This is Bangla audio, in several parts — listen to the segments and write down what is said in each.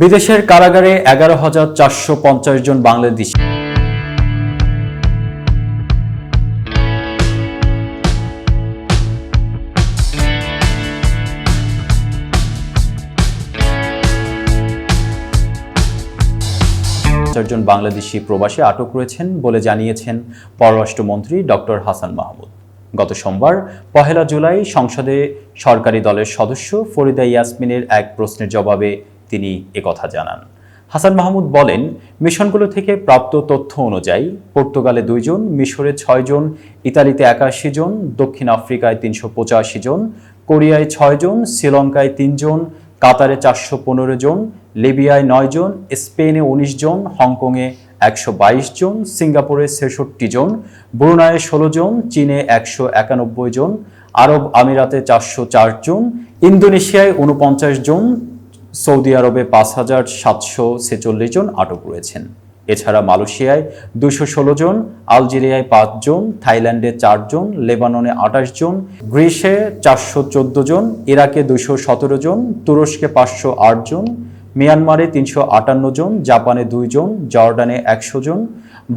বিদেশের কারাগারে এগারো হাজার চারশো পঞ্চাশ জন বাংলাদেশি। জন বাংলাদেশি প্রবাসী আটক রয়েছেন বলে জানিয়েছেন পররাষ্ট্রমন্ত্রী ডক্টর হাসান মাহমুদ। গত সোমবার, পহেলা জুলাই সংসদে সরকারি দলের সদস্য ফরিদা ইয়াসমিনের এক প্রশ্নের জবাবে তিনি একথা জানান। হাসান মাহমুদ বলেন, মিশনগুলো থেকে প্রাপ্ত তথ্য অনুযায়ী পর্তুগালে দুইজন মিশরে ছয়জন ইতালিতে একাশি জন, দক্ষিণ আফ্রিকায় তিনশো পঁচাশি জন, কোরিয়ায় ছয়জন শ্রীলঙ্কায় তিনজন কাতারে চারশো পনেরো জন, লিবিয়ায় নয় জন, স্পেনে উনিশ জন, হংকংয়ে একশো বাইশ জন, সিঙ্গাপুরে ছেষট্টি জন, ব্রুনাইয়ে ষোলো জন, চীনে একশো একানব্বই জন, আরব আমিরাতে চারশো চার জন, ইন্দোনেশিয়ায় উনপঞ্চাশ জন সৌদি আরবে পাঁচ হাজার সাতশো ছেচল্লিশ জন আটক রয়েছেন। এছাড়া মালয়েশিয়ায় দুশো ষোলো জন, আলজেরিয়ায় পাঁচজন থাইল্যান্ডে চারজন লেবাননে আঠাশ জন, গ্রিসে চারশো চোদ্দ জন, ইরাকে দুশো সতেরো জন, তুরস্কে পাঁচশো আট জন, মিয়ানমারে তিনশো আটান্ন জন, জাপানে দুইজন জর্ডানে একশো জন,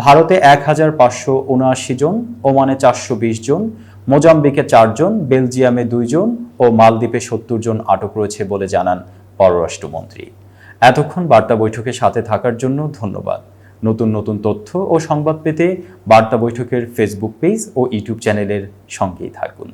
ভারতে এক হাজার পাঁচশো উনআশি জন, ওমানে চারশো বিশ জন, মোজাম্বিকে চারজন বেলজিয়ামে দুইজন ও মালদ্বীপে সত্তর জন আটক রয়েছে বলে জানান পররাষ্ট্রমন্ত্রী এতক্ষণ বার্তা বৈঠকে সাথে থাকার জন্য ধন্যবাদ। নতুন নতুন তথ্য ও সংবাদ পেতে বার্তা বৈঠকের ফেসবুক পেজ ও ইউটিউব চ্যানেলের সঙ্গেই থাকুন।